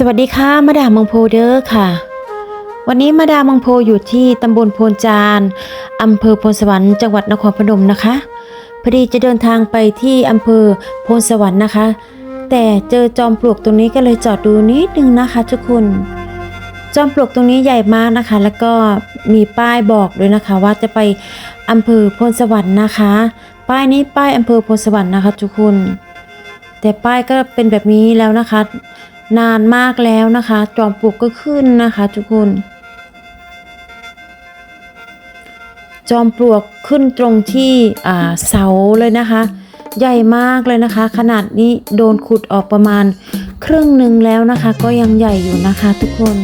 สวัสดีค่ะมาดามมังโพเด้อค่ะ วันนี้มาดามมังโพอยู่ที่ตำบลโพนจานอำเภอโพนสวรรค์จังหวัดนครพนมนะคะพอดีจะเดินทางไปที่อำเภอโพนสวรรค์นะคะ แต่เจอจอมปลวกตรงนี้ก็เลยจอดดูนิดนึงนะคะ ทุกคน จอมปลวกตรงนี้ใหญ่มากนะคะ แล้วก็มีป้ายบอกด้วยนะคะ ว่าจะไปอำเภอโพนสวรรค์นะคะ ป้ายนี้ป้ายอำเภอโพนสวรรค์นะคะ ทุกคน แต่ป้ายก็เป็นแบบนี้แล้วนะคะ นานมากแล้วนะคะ จอมปลวกก็ขึ้นนะคะ ทุกคน จอมปลวกขึ้นตรงที่เสาเลยนะคะ ใหญ่มากเลยนะคะ ขนาดนี้โดนขุดออกประมาณครึ่งหนึ่งแล้วนะคะ ก็ยังใหญ่อยู่นะคะทุกคน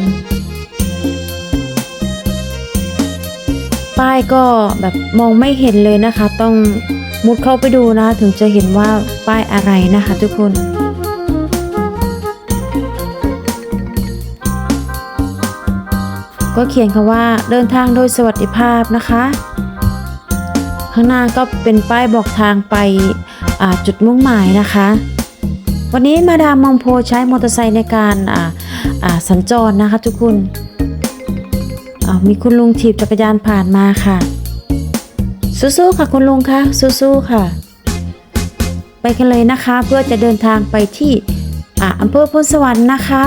ป้ายก็แบบมองไม่เห็นเลยนะคะ ต้องมุดเข้าไปดูนะ ถึงจะเห็นว่าป้ายอะไรนะคะ ทุกคน ก็เขียนคำว่าเดินทางโดยสวัสดิภาพนะคะ ข้างหน้าก็เป็นป้ายบอกทางไปจุดมุ่งหมายนะคะ วันนี้มาดามมองโพใช้มอเตอร์ไซค์ในการสัญจรนะคะทุกคนมีคุณลุงถีบจักรยานผ่านมาค่ะ สู้ๆค่ะคุณลุงคะสู้ๆค่ะ ไปกันเลยนะคะเพื่อจะเดินทางไปที่อ่าอำเภอพลสวรรค์นะคะ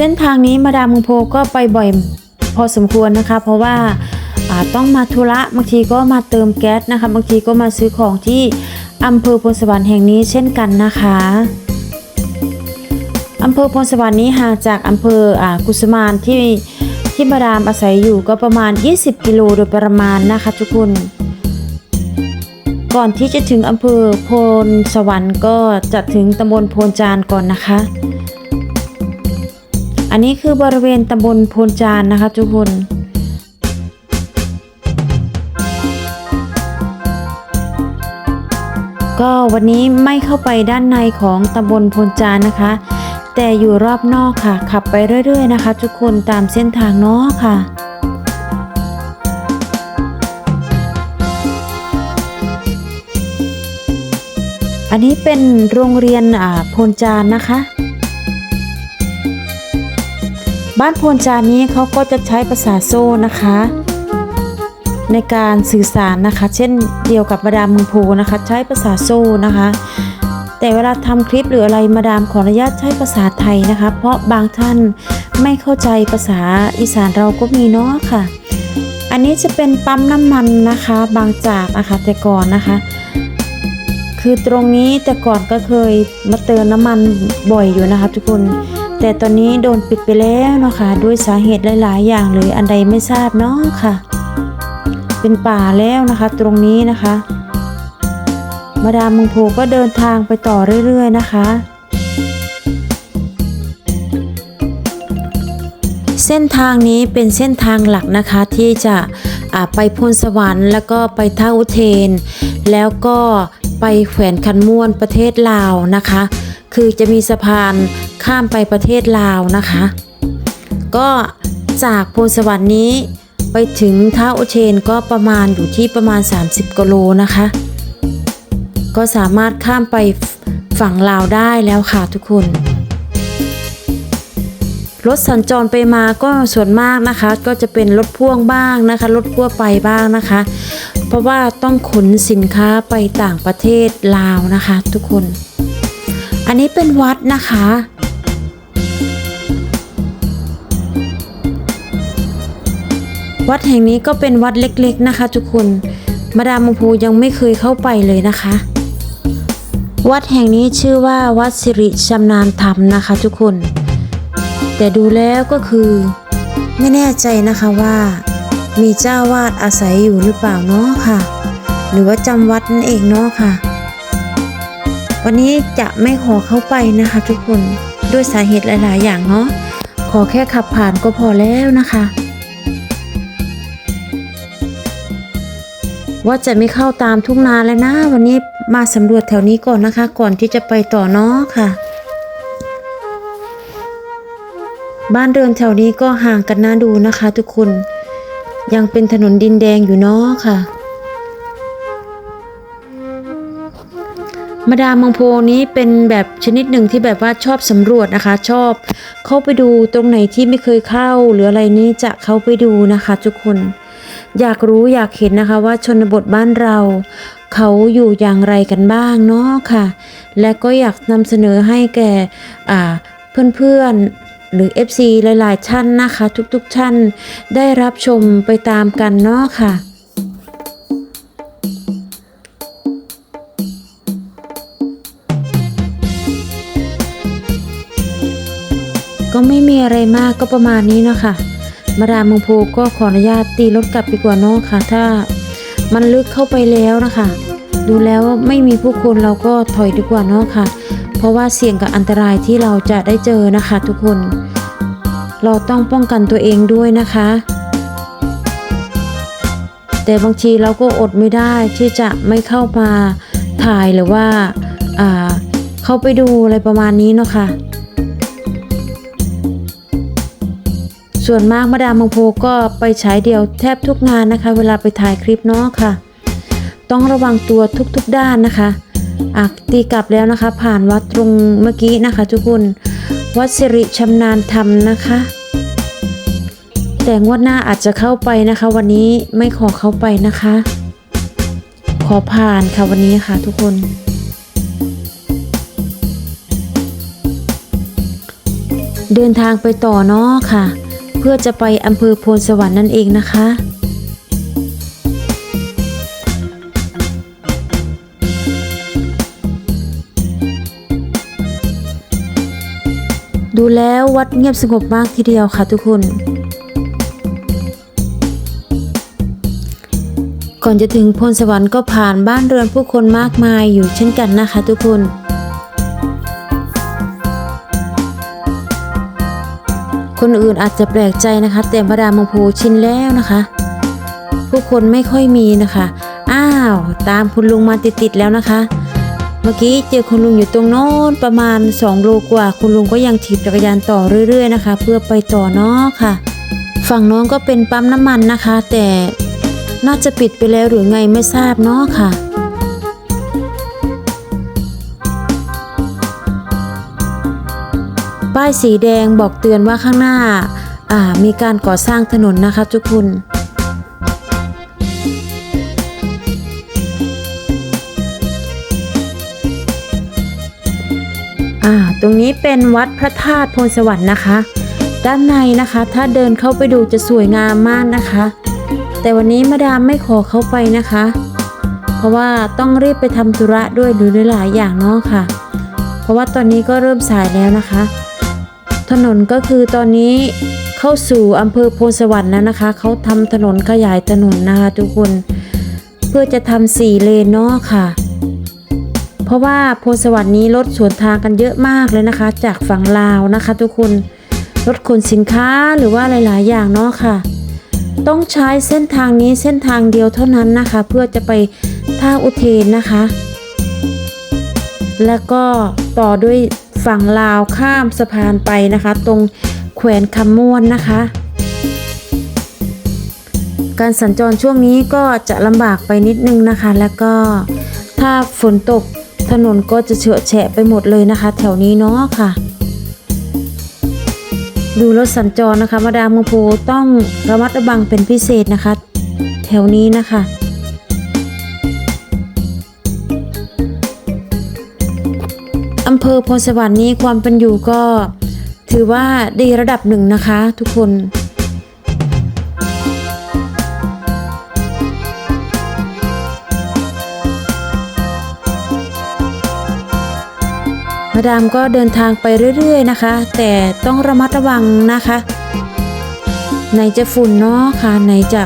เส้นทางนี้มาดามงโพก็ไปบ่อยพอสมควรนะคะ เพราะว่าต้องมาธุระบางทีก็มาเติมแก๊สนะคะบางทีก็มาซื้อของที่อำเภอพลสวรรค์แห่งนี้เช่นกันนะคะอำเภอพลสวรรค์นี้ห่างจากอำเภออกุสมานที่ที่มาดามอาศัยอยู่ก็ประมาณ 20 กิโลโดยประมาณนะคะทุกคน ก่อนที่จะถึงอำเภอโพนสวรรค์ก็จะถึงตำบลโพนจานก่อนนะคะ อันนี้คือบริเวณตำบลโพนจานนะคะทุกคนก็วันนี้ไม่เข้าไปด้านในของตำบลโพนจานนะคะ แต่อยู่รอบนอกค่ะ ขับไปเรื่อย ๆ นะคะ ทุกคนตามเส้นทางเนาะค่ะ อันนี้เป็นโรงเรียนอ่าโพนจานนะคะ บ้านโพนจานี้เขาก็จะใช้ภาษาโซ่นะคะ ในการสื่อสารนะคะ เช่นเดียวกับมาดามมืองโพนะคะ ใช้ภาษาโซ่นะคะ แต่เวลาทำคลิปหรืออะไรมาดามขออนุญาตใช้ภาษาไทยนะคะ เพราะบางท่านไม่เข้าใจภาษาอีสานเราก็มีเนาะค่ะ อันนี้จะเป็นปั๊มน้ำมันนะคะ บางจากนะคะแต่ก่อนนะคะคือตรงนี้แต่ก่อนก็เคยมาเติมน้ำมันบ่อยอยู่นะคะทุกคน แต่ตอนนี้โดนปิดไปแล้วนะคะ ด้วยสาเหตุหลาย ๆ อย่างเลยอันใดไม่ทราบเนาะค่ะ เป็นป่าแล้วนะคะ ตรงนี้นะคะ มาดามมึงโพก็เดินทางไปต่อเรื่อย ๆ นะคะเส้นทางนี้เป็นเส้นทางหลักนะคะที่จะไปพลสวรรค์ แล้วก็ไปท่าอุเทน แล้วก็ ไปแขวนคันม่วนประเทศลาวนะคะ คือจะมีสะพานข้ามไปประเทศลาวนะคะ ก็จากพลสวรรค์นี้ไปถึงท่าอเทนก็ประมาณอยู่ที่ประมาณ 30กิโลนะคะ ก็สามารถข้ามไปฝั่งลาวได้แล้วค่ะทุกคน รถสัญจรไปมาก็ส่วนมากนะคะ ก็จะเป็นรถพ่วงบ้างนะคะ รถพ่วงไปบ้างนะคะ เพราะว่าต้องขนสินค้าไปต่างประเทศลาวนะคะ ทุกคน อันนี้เป็นวัดนะคะ วัดแห่งนี้ก็เป็นวัดเล็กๆนะคะ ทุกคน มาดามมงพูยังไม่เคยเข้าไปเลยนะคะ วัดแห่งนี้ชื่อว่าวัดสิริชำนาญธรรมนะคะ ทุกคน แต่ดูแล้วก็คือ ไม่แน่ใจนะคะว่า มีเจ้าวาดอาศัยอยู่หรือเปล่าเนาะค่ะ หรือว่าจำวัดนั่นเองเนาะค่ะ วันนี้จะไม่ขอเข้าไปนะคะทุกคนด้วยสาเหตุหลาย ๆ อย่างเนาะขอแค่ขับผ่านก็พอแล้วนะคะ ว่าจะไม่เข้าตามทุ่งนาแล้วนะ วันนี้มาสำรวจแถวนี้ก่อนนะคะ ก่อนที่จะไปต่อเนาะค่ะ บ้านเรือนแถวนี้ก็ห่างกันน่าดูนะคะ ทุกคน ยังเป็นถนนดินแดงอยู่เนาะค่ะ มาดามมืองโพนี้เป็นแบบชนิดหนึ่งที่แบบว่าชอบสำรวจนะคะ ชอบเข้าไปดูตรงไหนที่ไม่เคยเข้า หรืออะไรนี้จะเข้าไปดูนะคะทุกคนอยากรู้อยากเห็นนะคะว่าชนบทบ้านเรา เขาอยู่อย่างไรกันบ้างเนาะค่ะ และก็อยากนำเสนอให้แก่อ่าเพื่อนๆ หรือ FC หลายๆท่านนะคะ ทุกๆท่านได้รับชมไปตามกันเนาะค่ะก็ไม่มีอะไรมากก็ประมาณนี้เนาะค่ะ มาดามเมืองโพก็ขออนุญาตตีรถกลับดีกว่าเนาะค่ะ ถ้ามันลึกเข้าไปแล้วนะคะ ดูแล้วไม่มีผู้คนเราก็ถอยดีกว่าเนาะค่ะ เพราะว่าเสี่ยงกับอันตรายที่เราจะได้เจอนะคะ ทุกคน เราต้องป้องกันตัวเองด้วยนะคะ แต่บางทีเราก็อดไม่ได้ที่จะไม่เข้ามาถ่ายหรือว่าาเข้าไปดูอะไรประมาณนี้เนาะค่ะส่วนมากมาดามมังโพก็ไปฉายเดียวแทบทุกงานนะคะ เวลาไปถ่ายคลิปเนาะค่ะ ต้องระวังตัวทุกๆด้านนะคะ อะตีกลับแล้วนะคะ ผ่านวัดตรงเมื่อกี้นะคะ ทุกคน วัดสิริชำนาญธรรมนะคะ แต่งวดหน้าอาจจะเข้าไปนะคะ วันนี้ไม่ขอเข้าไปนะคะ ขอผ่านค่ะวันนี้ค่ะ ทุกคนเดินทางไปต่อเนาะค่ะ เพื่อจะไปอำเภอโพนสวรรค์นั่นเองนะคะ ดูแล้ววัดเงียบสงบมากทีเดียวค่ะทุกคน ก่อนจะถึงพลสวรรค์ก็ผ่านบ้านเรือนผู้คนมากมายอยู่เช่นกันนะคะทุกคนคนอื่นอาจจะแปลกใจนะคะ แต่มาดามมังพูชินแล้วนะคะ ผู้คนไม่ค่อยมีนะคะ อ้าว ตามคุณลุงมาติดๆแล้วนะคะ เมื่อกี้เจอคุณลุงอยู่ตรงโน้นประมาณ 2 โลกว่า คุณลุงก็ยังถีบจักรยานต่อเรื่อย ๆ นะคะ เพื่อไปต่อเนาะค่ะ ฝั่งน้นก็เป็นปั๊มน้ำมันนะคะ แต่น่าจะปิดไปแล้วหรือไงไม่ทราบเนาะค่ะป้ายสีแดงบอกเตือนว่าข้างหน้าามีการก่อสร้างถนนนะคะทุกคน ตรงนี้เป็นวัดพระธาตุโพนสวรรค์นะคะ ด้านในนะคะ ถ้าเดินเข้าไปดูจะสวยงามมากนะคะ แต่วันนี้มาดามไม่ขอเข้าไปนะคะ เพราะว่าต้องรีบไปทำธุระด้วยหรือหลายอย่างเนาะค่ะ เพราะว่าตอนนี้ก็เริ่มสายแล้วนะคะ ถนนก็คือตอนนี้เข้าสู่อำเภอโพนสวรรค์แล้วนะคะ เขาทำถนนขยายถนนนะคะทุกคน เพื่อจะทำสี่เลนเนาะค่ะ เพราะว่าโพนสวรรค์นี้รถสวนทางกันเยอะมากเลยนะคะ จากฝั่งลาวนะคะ ทุกคนรถขนสินค้าหรือว่าหลาย ๆ อย่างเนาะค่ะ ต้องใช้เส้นทางนี้เส้นทางเดียวเท่านั้นนะคะ เพื่อจะไปท่าอุเทนนะคะ แล้วก็ต่อด้วยฝั่งลาวข้ามสะพานไปนะคะ ตรงแขวนคำม่วนนะคะ การสัญจรช่วงนี้ก็จะลำบากไปนิดนึงนะคะ แล้วก็ถ้าฝนตก ถนนก็จะเฉอะแฉะไปหมดเลยนะคะ แถวนี้เนาะค่ะ ดูรถสัญจรนะคะ มาดามเมืองโพต้องระมัดระวังเป็นพิเศษนะคะ แถวนี้นะคะอำเภอโพนสวรรค์นี้ความเป็นอยู่ก็ถือว่าดีระดับหนึ่งนะคะ ทุกคน มาดามก็เดินทางไปเรื่อยๆนะคะ แต่ต้องระมัดระวังนะคะ ไหนจะฝุ่นเนาะค่ะไหนจะ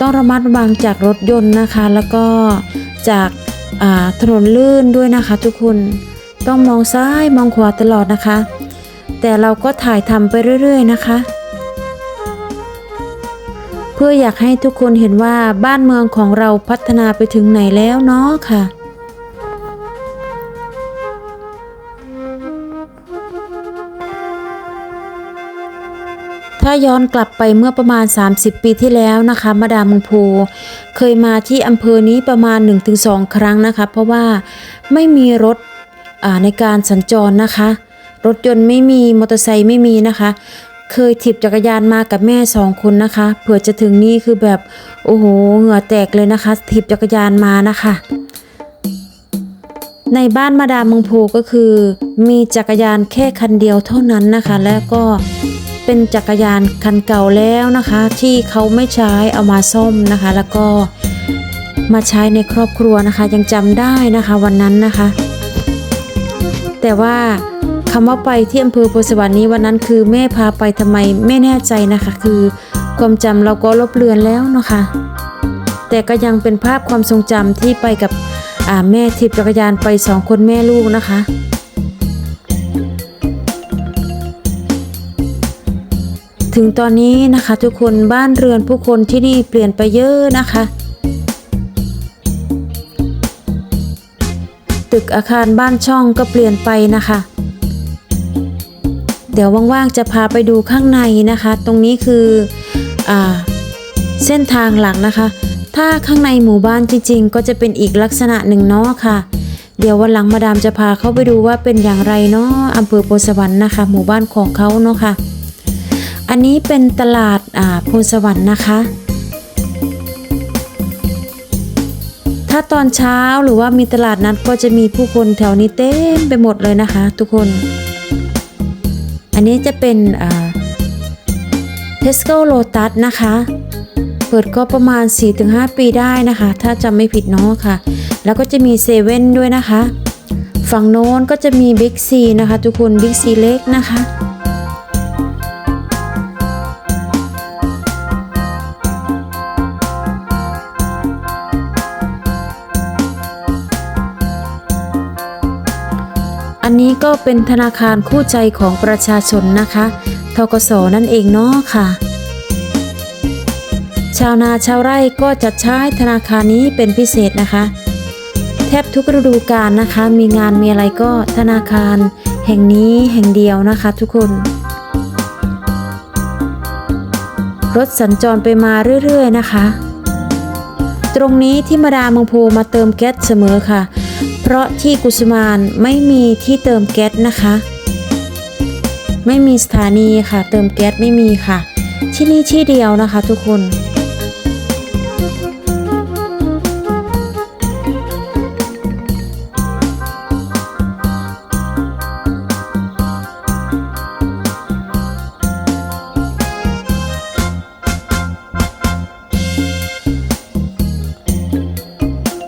ต้องระมัดระวังจากรถยนต์นะคะ แล้วก็จากาถนนลื่นด้วยนะคะ ทุกคนต้องมองซ้ายมองขวาตลอดนะคะ แต่เราก็ถ่ายทำไปเรื่อยๆนะคะ เพื่ออยากให้ทุกคนเห็นว่าบ้านเมืองของเราพัฒนาไปถึงไหนแล้วเนาะค่ะ ถ้าย้อนกลับไปเมื่อประมาณ 30 ปีที่แล้วนะคะ มาดามมงภูเคยมาที่อำเภอนี้ประมาณ 1-2 ครั้งนะคะ เพราะว่าไม่มีรถในการสัญจรนะคะ รถยนต์ไม่มีมอเตอร์ไซค์ไม่มีนะคะ เคยถีบจักรยานมากับแม่สองคนนะคะเผื่อจะถึงนี่คือแบบโอ้โหเหงื่อแตกเลยนะคะถีบจักรยานมานะคะในบ้านมาดามเมืองภูก็คือ มีจักรยานแค่คันเดียวเท่านั้นนะคะ และก็ เป็นจักรยานคันเก่าแล้วนะคะ ที่เขาไม่ใช้เอามาซ่อมนะคะ แล้วก็มาใช้ในครอบครัวนะคะ ยังจำได้นะคะวันนั้นนะคะ แต่ว่าคำว่าไปที่อำเภอโพสวรรค์นี้วันนั้นคือแม่พาไปทำไมไม่แน่ใจนะคะ คือความจำเราก็ลบเลือนแล้วนะคะ แต่ก็ยังเป็นภาพความทรงจำที่ไปกับแม่ทิพจักรยานไปสองคนแม่ลูกนะคะ ถึงตอนนี้นะคะ ทุกคนบ้านเรือนผู้คนที่นี่เปลี่ยนไปเยอะนะคะ ตึกอาคารบ้านช่องก็เปลี่ยนไปนะคะ เดี๋ยวว่างๆจะพาไปดูข้างในนะคะ ตรงนี้คืออเส้นทางหลักนะคะ ถ้าข้างในหมู่บ้านจริงๆ ก็จะเป็นอีกลักษณะหนึ่งเนาะค่ะเดี๋ยววันหลังมาดามจะพาเข้าไปดูว่าเป็นอย่างไรเนาะอำเภอโพสวรรค์นะคะ หมู่บ้านของเขาเนาะค่ะ อันนี้เป็นตลาดอ่าพลสวรรค์นะคะ ถ้าตอนเช้าหรือว่ามีตลาดนัดก็จะมีผู้คนแถวนี้เต็มไปหมดเลยนะคะ ทุกคน อันนี้จะเป็นเทสโก้โลตัสนะคะ เปิดก็ประมาณ 4-5 ปีได้นะคะ ถ้าจำไม่ผิดเนาะค่ะ แล้วก็จะมีเซเว่นด้วยนะคะ ฝั่งโน้นก็จะมีบิ๊กซีนะคะ ทุกคนบิ๊กซีเล็กนะคะ อันนี้ก็เป็นธนาคารคู่ใจของประชาชนนะคะ ทกสนั่นเองเนาะค่ะ ชาวนาชาวไร่ก็จะใช้ธนาคารนี้เป็นพิเศษนะคะ แทบทุกฤดูกาลนะคะ มีงานมีอะไรก็ธนาคาร แห่งนี้แห่งเดียวนะคะ ทุกคน รถสัญจรไปมาเรื่อยๆนะคะ ตรงนี้ที่มาดามเมืองโพมาเติมแก๊สเสมอค่ะ เพราะที่กุสุมานไม่มีที่เติมแก๊สนะคะ ไม่มีสถานีค่ะ เติมแก๊สไม่มีค่ะ ที่นี่ที่เดียวนะคะทุกคน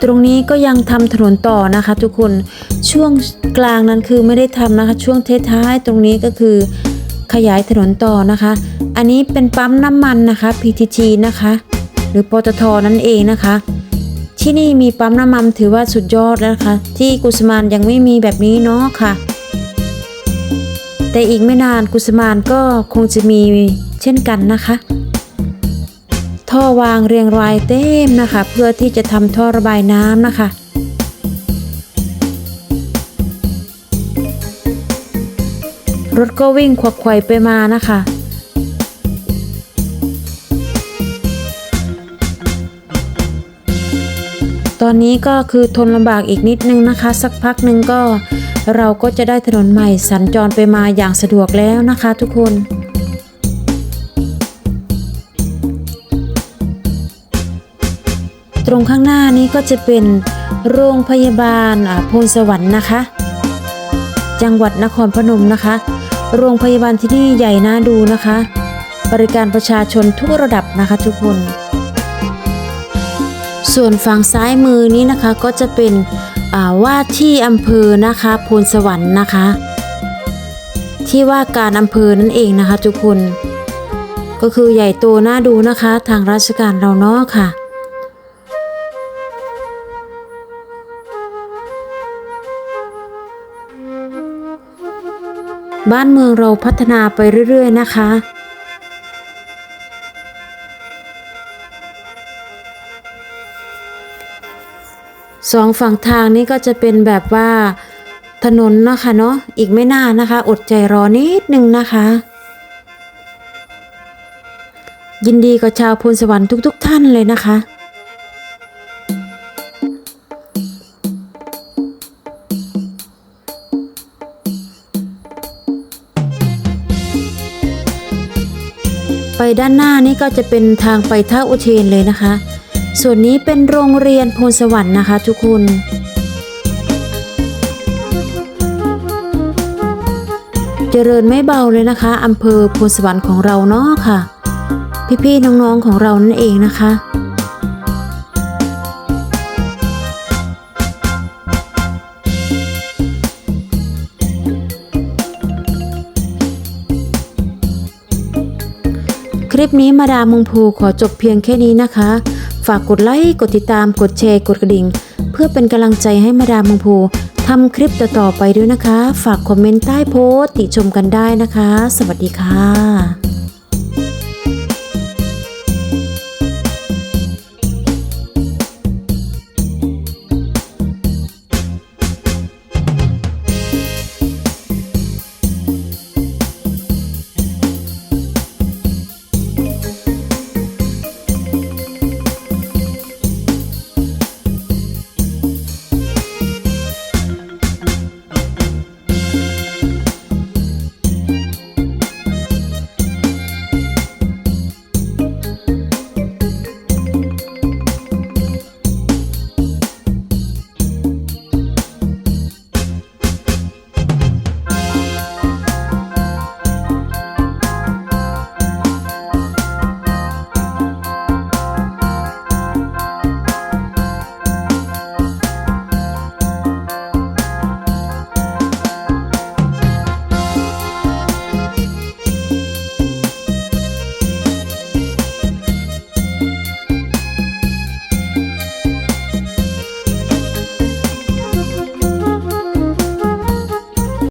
ตรงนี้ก็ยังทำถนนต่อนะคะ ทุกคนช่วงกลางนั้นคือไม่ได้ทำนะคะ ช่วงท้ายๆตรงนี้ก็คือขยายถนนต่อนะคะ อันนี้เป็นปั๊มน้ำมันนะคะ PTT นะคะ หรือปตทนั่นเองนะคะ ที่นี่มีปั๊มน้ำมันถือว่าสุดยอดแล้วนะคะ ที่กุสมานยังไม่มีแบบนี้เนาะค่ะ แต่อีกไม่นานกุสมานก็คงจะมีเช่นกันนะคะ ท่อวางเรียงรายเต็มนะคะ เพื่อที่จะทำท่อระบายน้ำนะคะรถก็วิ่งขวักไขวไปมานะคะ ตอนนี้ก็คือทนลำบากอีกนิดนึงนะคะ สักพักหนึ่งก็เราก็จะได้ถนนใหม่สัญจรไปมาอย่างสะดวกแล้วนะคะทุกคน ตรงข้างหน้านี้ก็จะเป็นโรงพยาบาลโพนสวรรค์นะคะ จังหวัดนครพนมนะคะ โรงพยาบาลที่นี่ใหญ่น่าดูนะคะ บริการประชาชนทุกระดับนะคะทุกคน ส่วนฝั่งซ้ายมือนี้นะคะก็จะเป็นว่าที่อำเภอนะคะโพนสวรรค์นะคะ ที่ว่าการอำเภอนั่นเองนะคะทุกคน ก็คือใหญ่โตน่าดูนะคะ ทางราชการเราเนาะค่ะ บ้านเมืองเราพัฒนาไปเรื่อย ๆ นะคะสองฝั่งทางนี้ก็จะเป็นแบบว่าถนนเนาะค่ะเนาะอีกไม่นานนะคะ อดใจรอนิดนึงนะคะ ยินดีกับชาวพลสวรรค์ทุก ๆ ท่านเลยนะคะ ด้านหน้านี่ก็จะเป็นทางไปท่าอุเทนเลยนะคะ ส่วนนี้เป็นโรงเรียนพลสวรรค์นะคะ ทุกคนเจริญไม่เบาเลยนะคะอำเภอพลสวรรค์ของเราเนาะค่ะ พี่ๆน้องๆของเรานั่นเองนะคะ ปนี้มาดามมงภูขอจบเพียงแค่นี้นะคะ ฝากกดไลค์ กดติดตาม กดแชร์ กดกระดิ่ง เพื่อเป็นกำลังใจให้มาดามมงภูทำคลิปต่อๆไปด้วยนะคะ ฝากคอมเมนต์ใต้โพสต์ติชมกันได้นะคะ สวัสดีค่ะ